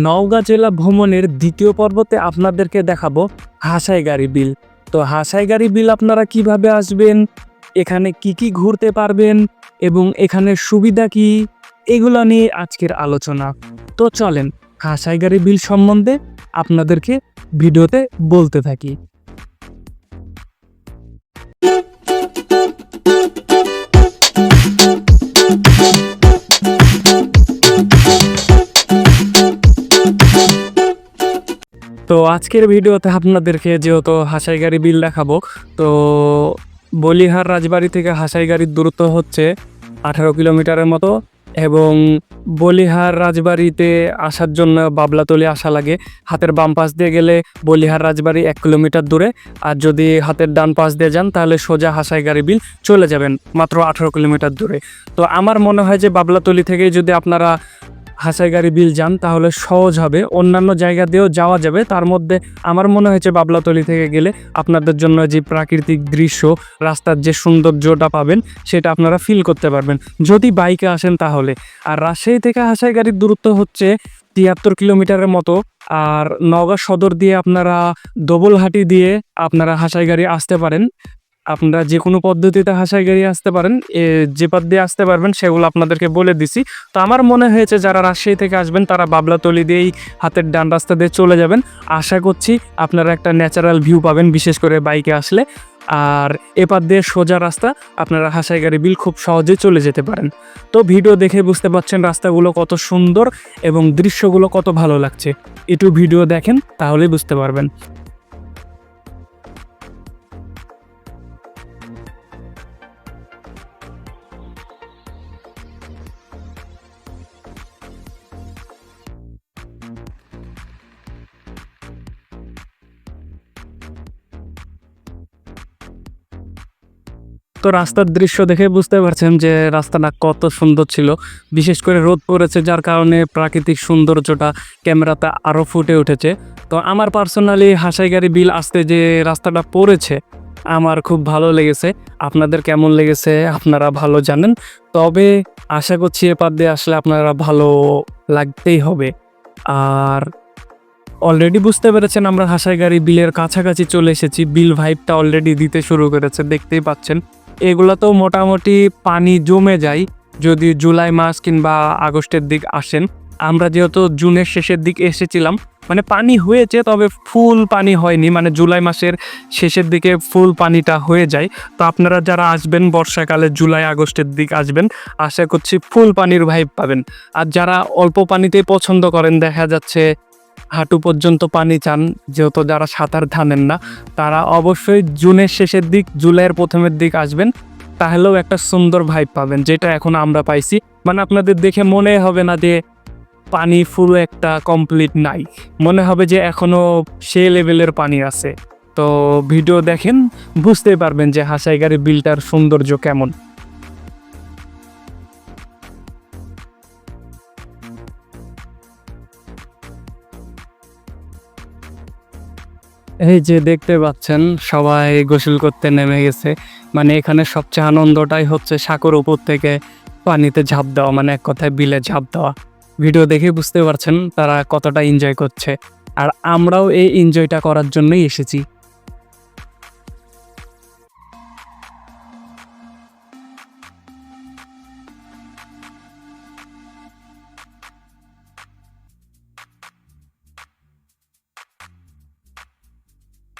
নওগাঁ জেলা ভ্রমণের দ্বিতীয় পর্বতে আপনাদেরকে দেখাবো হাসাইগাড়ি বিল। তো হাসাইগাড়ি বিল আপনারা কীভাবে আসবেন? এখানে কি কি ঘুরতে পারবেন? এবং এখানে সুবিধা কি? এগুলো নিয়ে আজকের আলোচনা। তো চলেন হাসাইগাড়ি বিল সম্বন্ধে আপনাদেরকে ভিডিওতে বলতে থাকি। আজকের ভিডিওতে আপনাদেরকে যেহেতু হাসাই গাড়ি বিল দেখাবো, তো বলিহার রাজবাড়ি থেকে হাসাই গাড়ির দূরত্ব হচ্ছে আঠারো কিলোমিটারের মতো এবং বলিহার রাজবাড়িতে আসার জন্য বাবলাতলি আসা লাগে। হাতের বাম পাশ দিয়ে গেলে বলিহার রাজবাড়ি এক কিলোমিটার দূরে, আর যদি হাতের ডান পাশ দিয়ে যান তাহলে সোজা হাসাই গাড়ি বিল চলে যাবেন মাত্র আঠারো কিলোমিটার দূরে। তো আমার মনে হয় যে বাবলাতলি থেকে যদি আপনারা হাসাইগাড়ি বিল যান, তাহলে সহজ হবে। অন্যান্য জায়গা দিয়েও যাওয়া যাবে। তার মধ্যে আমার মনে হয়েছে বাবলাতলি থেকে গেলে আপনাদের জন্য যে প্রাকৃতিক দৃশ্য, রাস্তার যে সৌন্দর্যটা পাবেন, সেটা আপনারা ফিল করতে পারবেন। যদি বাইকে আসেন তাহলে। আর রাজশাহী থেকে হাসাইগাড়ির দূরত্ব হচ্ছে তিয়াত্তর কিলোমিটারের মতো। আর নওগাঁ সদর দিয়ে আপনারা দোবলহাটি দিয়ে আপনারা হাসাইগাড়ি আসতে পারেন। আপনারা যে কোনো পদ্ধতিতে হাসাই গাড়ি আসতে পারেন যে পথ দিয়ে আসতে পারবেন সেগুলো আপনাদেরকে বলে দিছি। তো আমার মনে হয়েছে যারা রাজশাহী থেকে আসবেন, তারা বাবলাতলি দিয়েই হাতের ডান রাস্তা দিয়ে চলে যাবেন। আশা করছি আপনারা একটা ন্যাচারাল ভিউ পাবেন, বিশেষ করে বাইকে আসলে। আর এপার দিয়ে সোজা রাস্তা আপনারা হাসাই গাড়ি বিল খুব সহজে চলে যেতে পারেন। তো ভিডিও দেখে বুঝতে পারছেন রাস্তাগুলো কত সুন্দর এবং দৃশ্যগুলো কত ভালো লাগছে। একটু ভিডিও দেখেন, তাহলেই বুঝতে পারবেন। তো রাস্তার দৃশ্য দেখে বুঝতে পারছেন যে রাস্তাটা কত সুন্দর ছিল। বিশেষ করে রোদ পড়েছে, যার কারণে প্রাকৃতিক সৌন্দর্যটা ক্যামেরাতে আরও ফুটে উঠেছে। তো আমার পার্সোনালি হাসাইগাড়ি বিল আসতে যে রাস্তাটা পড়েছে, আমার খুব ভালো লেগেছে। আপনাদের কেমন লেগেছে আপনারা ভালো জানেন। তবে আশা করছি এপার দিয়ে আসলে আপনারা ভালো লাগতেই হবে। আর অলরেডি বুঝতে পেরেছেন আমরা হাসাইগাড়ি বিলের কাছাকাছি চলে এসেছি। বিল ভাইবটা অলরেডি দিতে শুরু করেছে, দেখতেই পাচ্ছেন। এগুলোতেও মোটামুটি পানি জমে যায়, যদি জুলাই মাস কিংবা আগস্টের দিক আসেন। আমরা যেহেতু জুনের শেষের দিক এসেছিলাম মানে পানি হয়েছে, তবে ফুল পানি হয়নি মানে জুলাই মাসের শেষের দিকে ফুল পানিটা হয়ে যায়। তো আপনারা যারা আসবেন, বর্ষাকালে জুলাই, আগস্টের দিক আসবেন, আশা করছি ফুল পানির ভাইব পাবেন। আর যারা অল্প পানিতেই পছন্দ করেন, দেখা যাচ্ছে হাঁটু পর্যন্ত পানি চান, যেহেতু যারা সাঁতার ধানেন না, তারা অবশ্যই জুনের শেষের দিক, জুলাইয়ের প্রথমের দিক আসবেন। তাহলেও একটা সুন্দর ভাইব পাবেন, যেটা এখন আমরা পাইছি। মানে আপনাদের দেখে মনে হবে না যে পানি পুরো একটা কমপ্লিট নাই। মনে হবে যে এখনও সে লেভেলের পানি আছে। তো ভিডিও দেখেন, বুঝতেই পারবেন যে হাসাইগাড়ি বিলটার সৌন্দর্য কেমন। এই যে দেখতে পাচ্ছেন, সবাই গোসল করতে নেমে গেছে। মানে এখানে সবচেয়ে আনন্দটাই হচ্ছে সাঁকোর উপর থেকে পানিতে ঝাঁপ দেওয়া মানে এক কথায় বিলে ঝাঁপ দেওয়া। ভিডিও দেখে বুঝতে পারছেন তারা কতটা এনজয় করছে। আর আমরাও এই এনজয়টা করার জন্যই এসেছি।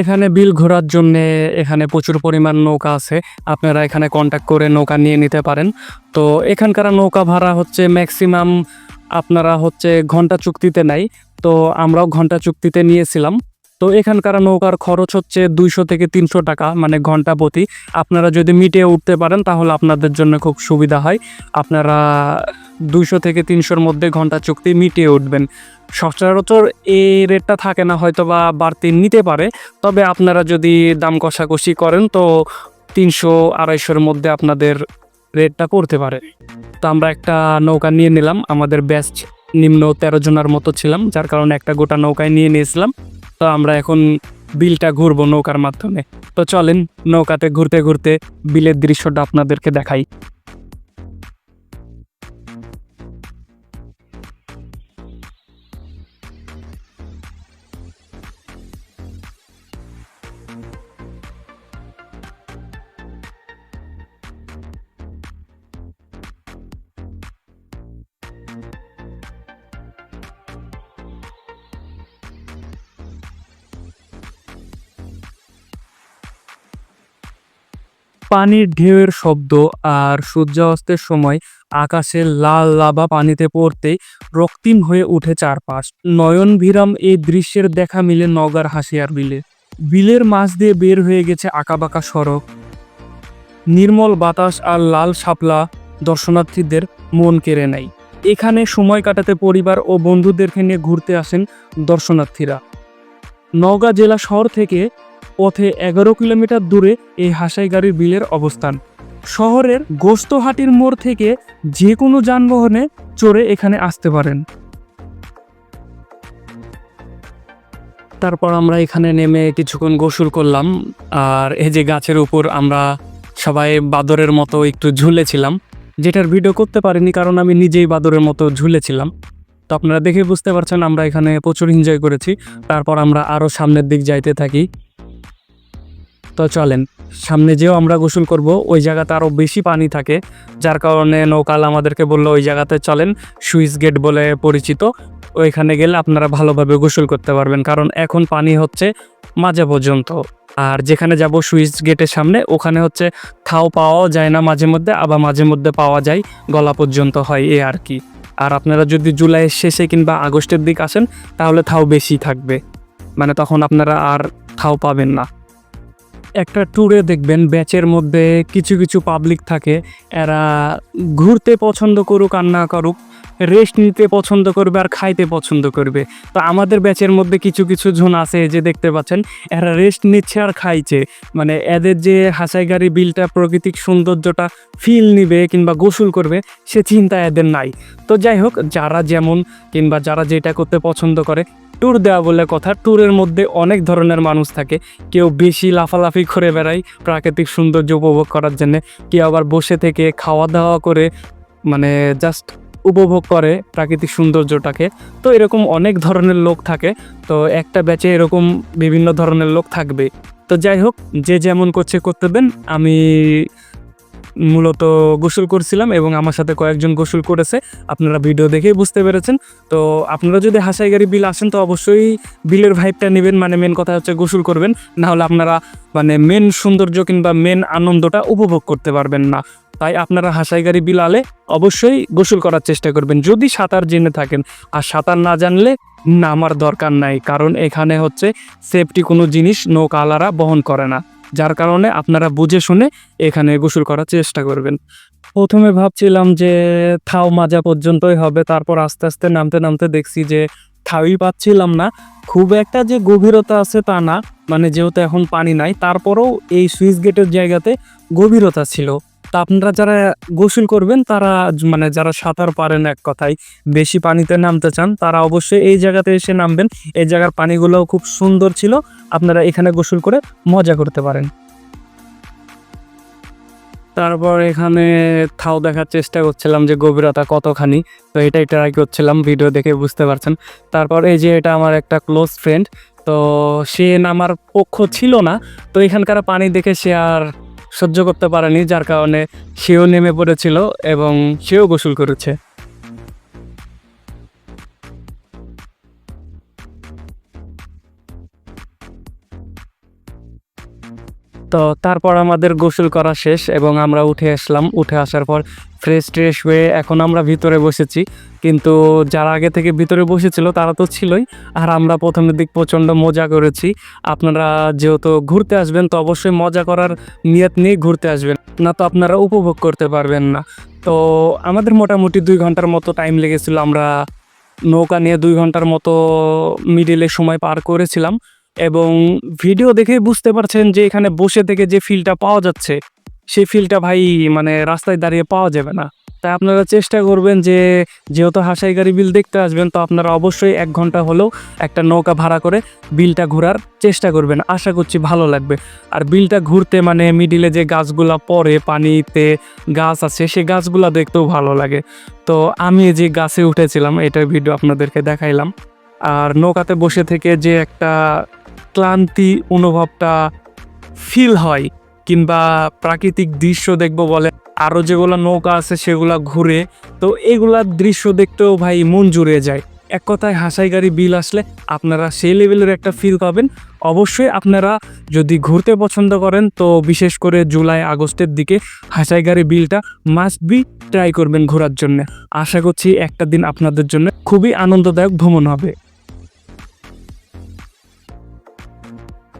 এখানে বিল ঘোরার জন্য এখানে প্রচুর পরিমাণ নৌকা আছে। আপনারা এখানে কন্ট্যাক্ট করে নৌকা নিয়ে নিতে পারেন। তো এখানকার নৌকা ভাড়া হচ্ছে ম্যাক্সিমাম আপনারা হচ্ছে ঘণ্টা চুক্তিতে নাই তো আমরাও ঘণ্টা চুক্তিতে নিয়েছিলাম। তো এখানকার নৌকার খরচ হচ্ছে দুইশো থেকে তিনশো টাকা মানে ঘণ্টা প্রতি। আপনারা যদি মিটিয়ে উঠতে পারেন, তাহলে আপনাদের জন্য খুব সুবিধা হয়। আপনারা দুইশো থেকে তিনশোর মধ্যে ঘণ্টা চুক্তি মিটিয়ে উঠবেন। সচরাচর এই রেটটা থাকে না হয়তো বা বাড়তি নিতে পারে। তবে আপনারা যদি দাম কষাকষি করেন, তো তিনশো আড়াইশোর মধ্যে আপনাদের রেটটা করতে পারে। তো আমরা একটা নৌকা নিয়ে নিলাম, আমাদের ব্যাচ নিম্ন তেরো জনের মতো ছিলাম, যার কারণে একটা গোটা নৌকায় নিয়ে নিয়েছিলাম। তো আমরা এখন বিলটা ঘুরবো নৌকার মাধ্যমে। তো চলেন, নৌকাতে ঘুরতে ঘুরতে বিলের দৃশ্যটা আপনাদেরকে দেখাই। পানির ঢেউয়ের শব্দ আর সূর্যাস্তের সময় আকাশে লাল লাভা পানিতে পড়তেই রক্তিম হয়ে উঠে চারপাশ। নয়ন ভিরাম এই দৃশ্যের দেখা মিলে নগার হাসিয়ার বিলে। বিলের মাছ দিয়ে বের হয়ে গেছে আঁকাবাঁকা সড়ক। নির্মল বাতাস আর লাল শাপলা দর্শনার্থীদের মন কেড়ে নেয়। এখানে সময় কাটাতে পরিবার ও বন্ধুদেরকে নিয়ে ঘুরতে আসেন দর্শনার্থীরা। নওগাঁ জেলা শহর থেকে পথে এগারো কিলোমিটার দূরে এই হাসাইগাড়ির বিলের অবস্থান। শহরের গোস্তহাটির মোড় থেকে যে কোনো যানবাহনে চড়ে এখানে আসতে পারেন। তারপর আমরা এখানে নেমে কিছুক্ষণ গোসল করলাম, আর এই যে গাছের উপর আমরা সবাই বাদরের মতো একটু ঝুলেছিলাম, যেটার ভিডিও করতে পারিনি কারণ আমি নিজেই বাদরের মতো ঝুলেছিলাম। তো আপনারা দেখে বুঝতে পারছেন আমরা এখানে প্রচুর এনজয় করেছি। তারপর আমরা আরও সামনের দিক যাইতে থাকি। তো চলেন, সামনে যেও আমরা গোসল করব, ওই জায়গাতে আরও বেশি পানি থাকে, যার কারণে নৌকাল আমাদেরকে বলল ওই জায়গাতে চলেন, সুইচ গেট বলে পরিচিত, ওইখানে গেলে আপনারা ভালোভাবে গোসল করতে পারবেন, কারণ এখন পানি হচ্ছে মাঝে পর্যন্ত। আর যেখানে যাব সুইচ গেটের সামনে, ওখানে হচ্ছে থাও পাওয়াও যায় না মাঝে মধ্যে, আবার মাঝে মধ্যে পাওয়া যায়, গলা পর্যন্ত হয়, এ আর কি। আর আপনারা যদি জুলাইয়ের শেষে কিংবা আগস্টের দিক আসেন, তাহলে থাও বেশি থাকবে। মানে তখন আপনারা আর থাও পাবেন না। একটা ট্যুরে দেখবেন ব্যাচের মধ্যে কিছু কিছু পাবলিক থাকে। এরা ঘুরতে পছন্দ করুক আর না করুক রেস্ট নিতে পছন্দ করবে আর খাইতে পছন্দ করবে। তো আমাদের ব্যাচের মধ্যে কিছু কিছু জন আছে যে দেখতে পাচ্ছেন, এরা রেস্ট নিচ্ছে আর খাইছে। মানে এদের যে হাসাইগাড়ি বিলটা প্রাকৃতিক সৌন্দর্যটা ফিল নিবে কিংবা গোসল করবে, সে চিন্তা এদের নাই। তো যাই হোক, যারা যেমন কিংবা যারা যেটা করতে পছন্দ করে ট্যুর দেওয়া বলে কথা। ট্যুরের মধ্যে অনেক ধরনের মানুষ থাকে। কেউ বেশি লাফালাফি করে বেড়ায় প্রাকৃতিক সৌন্দর্য উপভোগ করার জন্য। কেউ আবার বসে থেকে খাওয়া দাওয়া করে মানে জাস্ট উপভোগ করে প্রাকৃতিক সৌন্দর্যটাকে। তো এরকম অনেক ধরনের লোক থাকে। তো একটা ব্যাচে এরকম বিভিন্ন ধরনের লোক থাকবে। তো যাই হোক, যে যেমন করছে করতে দেন, আমি মূলত গোসল করছিলাম এবং আমার সাথে কয়েকজন গোসল করেছে। আপনারা ভিডিও দেখেই বুঝতে পেরেছেন। তো আপনারা যদি হাসাইগাড়ি বিল আসেন, তো অবশ্যই বিলের ভাইবটা নেবেন। মানে মেন কথা হচ্ছে গোসল করবেন। না হলে আপনারা মানে মেন সৌন্দর্য কিংবা মেন আনন্দটা উপভোগ করতে পারবেন না। তাই আপনারা হাসাইগাড়ি বিল আলে অবশ্যই গোসল করার চেষ্টা করবেন। যদি সাঁতার জেনে থাকেন। আর সাঁতার না জানলে নামার দরকার নাই। কারণ এখানে হচ্ছে সেফটি কোনো জিনিস নৌকালারা বহন করে না। যার কারণে আপনারা বুঝে শুনে এখানে গোসল করার চেষ্টা করবেন। প্রথমে ভাবছিলাম যে থাও মাজা পর্যন্তই হবে, তারপর আস্তে আস্তে নামতে নামতে দেখছি যে থাউই পাচ্ছিলাম না। খুব একটা যে গভীরতা আছে তা না মানে যেহেতু এখন পানি নাই, তারপরেও এই সুইচ গেটের জায়গাতে গভীরতা ছিল। তা আপনারা যারা গোসল করবেন, তারা মানে যারা সাঁতার পারেন এক কথায়, বেশি পানিতে নামতে চান, তারা অবশ্যই এই জায়গাতে এসে নামবেন। এই জায়গার পানিগুলোও খুব সুন্দর ছিল। আপনারা এখানে গোসল করে মজা করতে পারেন। তারপর এখানে থাও দেখার চেষ্টা করছিলাম যে গভীরতা কতখানি। তো এটাই ট্রাই করছিলাম ভিডিও দেখে বুঝতে পারছেন। তারপর এই যে এটা আমার একটা ক্লোজ ফ্রেন্ড তো সে নামার পক্ষ ছিল না। তো এখানকার পানি দেখে সে আর সহ্য করতে পারেনি, যার কারণে সেও নেমে পড়েছিল এবং সেও গোসল করেছে। তো তারপর আমাদের গোসল করা শেষ এবং আমরা উঠে আসলাম। উঠে আসার পর ফ্রেশ ট্রেশ হয়ে এখন আমরা ভিতরে বসেছি। কিন্তু যারা আগে থেকে ভিতরে বসেছিল, তারা তো ছিলই। আর আমরা প্রথমের দিক প্রচণ্ড মজা করেছি। আপনারা যেহেতু ঘুরতে আসবেন, তো অবশ্যই মজা করার নিয়ত নিয়ে ঘুরতে আসবেন। না তো আপনারা উপভোগ করতে পারবেন না। তো আমাদের মোটামুটি দুই ঘণ্টার মতো টাইম লেগেছিল। আমরা নৌকা নিয়ে দুই ঘণ্টার মতো মিডিলে সময় পার করেছিলাম। এবং ভিডিও দেখে বুঝতে পারছেন যে এখানে বসে থেকে যে ফিলটা পাওয়া যাচ্ছে সেই ফিলটা ভাই মানে রাস্তায় দাঁড়িয়ে পাওয়া যাবে না। তাই আপনারা চেষ্টা করবেন যে, যেহেতু হাসাইগাড়ি বিল দেখতে আসবেন, তো আপনারা অবশ্যই এক ঘণ্টা হলেও একটা নৌকা ভাড়া করে বিলটা ঘোরার চেষ্টা করবেন। আশা করছি ভালো লাগবে। আর বিলটা ঘুরতে মানে মিডিলে যে গাছগুলা পড়ে, পানিতে গাছ আছে, সেই গাছগুলা দেখতেও ভালো লাগে। তো আমি যে গাছে উঠেছিলাম, এটার ভিডিও আপনাদেরকে দেখাইলাম। আর নৌকাতে বসে থেকে যে একটা ক্লান্তি অনুভবটা ফিল হয় কিংবা প্রাকৃতিক দৃশ্য দেখব বলে। আরও যেগুলো নৌকা আছে সেগুলা ঘুরে, তো এগুলার দৃশ্য দেখতেও ভাই মন জুড়ে যায়। এক কথায় হাসাই গাড়ি বিল আসলে আপনারা সেই লেভেলের একটা ফিল পাবেন। অবশ্যই আপনারা যদি ঘুরতে পছন্দ করেন, তো বিশেষ করে জুলাই, আগস্টের দিকে হাসাইগাড়ি বিলটা মাস্ট বি ট্রাই করবেন ঘোরার জন্য। আশা করছি একটা দিন আপনাদের জন্য খুবই আনন্দদায়ক ভ্রমণ হবে।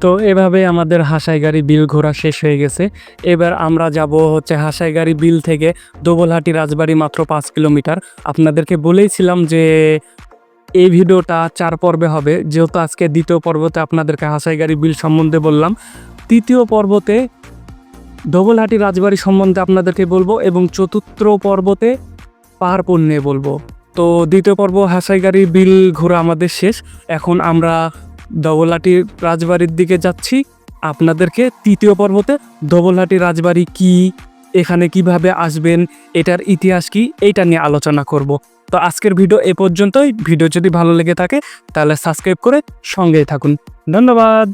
তো এভাবে আমাদের হাসাইগাড়ি বিল ঘোরা শেষ হয়ে গেছে। এবার আমরা যাব হচ্ছে হাসাইগাড়ি বিল থেকে দোবলহাটি রাজবাড়ি মাত্র পাঁচ কিলোমিটার। আপনাদেরকে বলেইছিলাম যে এই ভিডিওটা চার পর্বে হবে। যেহেতু আজকে দ্বিতীয় পর্বতে আপনাদেরকে হাসাইগাড়ি বিল সম্বন্ধে বললাম। তৃতীয় পর্বতে দোবলহাটি রাজবাড়ি সম্বন্ধে আপনাদেরকে বলব এবং চতুর্থ পর্বতে পাহাড়পুর নিয়ে বলব। তো দ্বিতীয় পর্ব হাসাইগাড়ি বিল ঘোরা আমাদের শেষ। এখন আমরা দবলহাটি রাজবাড়ির দিকে যাচ্ছি। আপনাদেরকে তৃতীয় পর্বতে ধবলহাটি রাজবাড়ি কি, এখানে কীভাবে আসবেন, এটার ইতিহাস কি, এইটা নিয়ে আলোচনা করব। তো আজকের ভিডিও এ পর্যন্তই। ভিডিও যদি ভালো লেগে থাকে, তাহলে সাবস্ক্রাইব করে সঙ্গেই থাকুন। ধন্যবাদ।